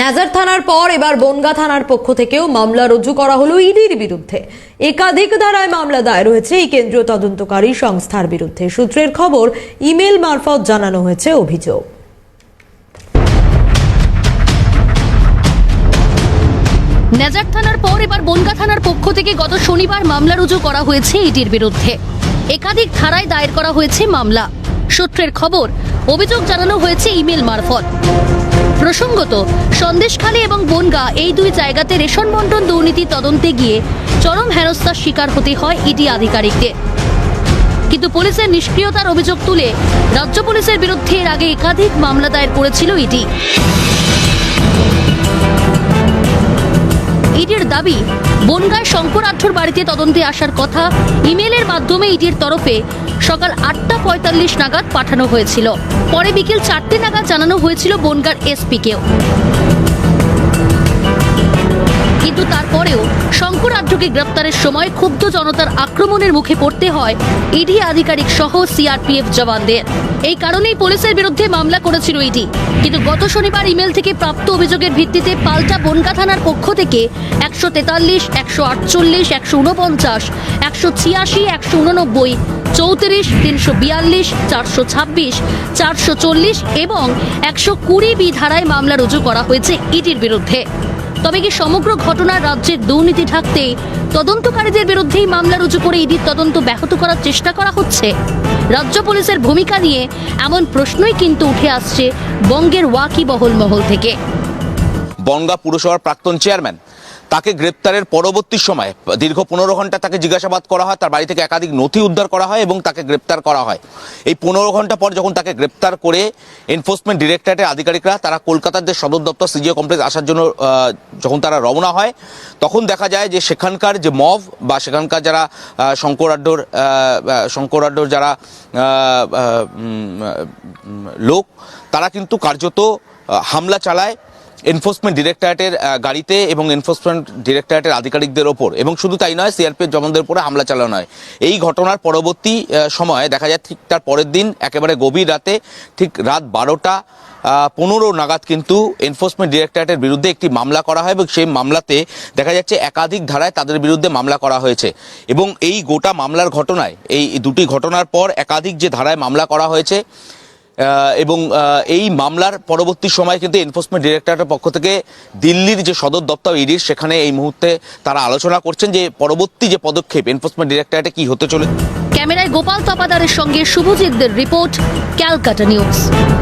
নাজার থানার পর এবার বনগা থানার পক্ষ থেকেও মামলা রুজু করা হলো ইডির বিরুদ্ধে। একাধিক ধারায় মামলা দায়ের হয়েছে এই কেন্দ্রীয় তদন্তকারী সংস্থার বিরুদ্ধে। সূত্রের খবর, ইমেল মারফত জানানো হয়েছে অভিযোগ। নেজার থানার পর এবার বনগা থানার পক্ষ থেকে গত শনিবার মামলা রুজু করা হয়েছে ইডির বিরুদ্ধে। একাধিক ধারায় দায়ের করা হয়েছে মামলা। সূত্রের খবর, অভিযোগ জানানো হয়েছে ইমেল মারফত। প্রসঙ্গত, সন্দেশখালী এবং বনগা এই দুই জায়গাতে রেশন বন্টন দুর্নীতি তদন্তে গিয়ে চরম হেনস্থার শিকার হতে হয় ইডি আধিকারিকদের। কিন্তু পুলিশের নিষ্ক্রিয়তার অভিযোগ তুলে রাজ্য পুলিশের বিরুদ্ধে এর আগে একাধিক মামলা দায়ের করেছিল ইডি। ইডির দাবি, বনগায় শঙ্কর আঠ্যর বাড়িতে তদন্তে আসার কথা ইমেলের মাধ্যমে ইডির তরফে সকাল আটটা পঁয়তাল্লিশ নাগাদ পাঠানো হয়েছিল। পরে বিকেল চারটে নাগাদ জানানো হয়েছিল বনগার এসপিকেও। শঙ্কর গ্রেপ্তারের সময় ক্ষুব্ধ জনতার আক্রমণের মুখে পড়তে হয় ইডি আধিকারিক সহ সিআরপিএফ জওয়ানদের। এই কারণেই পুলিশের বিরুদ্ধে মামলা করেছিল ইডি। কিন্তু গত শনিবার ইমেল থেকে প্রাপ্ত অভিযোগের ভিত্তিতে পাল্টা বনগা থানার পক্ষ থেকে একশো তেতাল্লিশ, একশো আটচল্লিশ, একশো উনপঞ্চাশ একশো ছিয়াশি, একশো উননব্বই চৌত্রিশ, তিনশো বিয়াল্লিশ, চারশো ছাব্বিশ, চারশো চল্লিশ এবং একশো কুড়ি বি ধারায় মামলা রুজু করা হয়েছে ইডির বিরুদ্ধে। তবে কি সমগ্র ঘটনার রাজ্যের দুর্নীতি ঢাকতে তদন্তকারীদের বিরুদ্ধেই মামলা রুজু করে ইডির তদন্ত ব্যাহত করার চেষ্টা করা হচ্ছে? রাজ্য পুলিশের ভূমিকা নিয়ে এমন প্রশ্নই কিন্তু উঠে আসছে বঙ্গের ওয়াকি বহল মহল থেকে। বঙ্গা পুরসভার প্রাক্তন চেয়ারম্যান তাকে গ্রেপ্তারের পরবর্তী সময় দীর্ঘ পনেরো ঘণ্টা তাকে জিজ্ঞাসাবাদ করা হয় তার বাড়ি থেকে একাধিক নথি উদ্ধার করা হয় এবং তাকে গ্রেপ্তার করা হয়। এই পনেরো ঘণ্টা পর যখন তাকে গ্রেপ্তার করে এনফোর্সমেন্ট ডিরেক্টরেটের আধিকারিকরা তারা কলকাতার যে সদর দপ্তর সিজিও কমপ্লেক্স আসার জন্য যখন তারা রওনা হয় তখন দেখা যায় যে সেখানকার যে মব বা সেখানকার যারা আহ, শঙ্কর আড্ডোর আহ, আহ, শঙ্কর আড্ডোর যারা লোক তারা কিন্তু কার্যত হামলা চালায় এনফোর্সমেন্ট ডিরেক্টরেটের গাড়িতে এবং এনফোর্সমেন্ট ডিরেক্টরেটের আধিকারিকদের ওপর। এবং শুধু তাই নয় সিআরপিএফ জওয়ানদের উপরে হামলা চালানো হয়। এই ঘটনার পরবর্তী সময়ে দেখা যায় ঠিক তার পরের দিন, একেবারে গভীর রাতে, ঠিক রাত বারোটা পনেরো নাগাদ কিন্তু এনফোর্সমেন্ট ডিরেক্টরেটের বিরুদ্ধে একটি মামলা করা হয় এবং সেই মামলাতে দেখা যাচ্ছে একাধিক ধারায় তাদের বিরুদ্ধে মামলা করা হয়েছে। এবং এই গোটা মামলার ঘটনায়, এই দুটি ঘটনার পর একাধিক যে ধারায় মামলা করা হয়েছে এবং এই মামলার পরবর্তী সময় কিন্তু এনফোর্সমেন্ট ডিরেক্টরেটের পক্ষ থেকে দিল্লির যে সদর দপ্তর ইডির সেখানে এই মুহূর্তে তারা আলোচনা করছেন যে পরবর্তী যে পদক্ষেপ এনফোর্সমেন্ট ডিরেক্টরেটে কি হতে চলে ক্যামেরায় গোপাল তপাদারের সঙ্গে শুভজিৎদের রিপোর্ট, ক্যালকাটা নিউজ।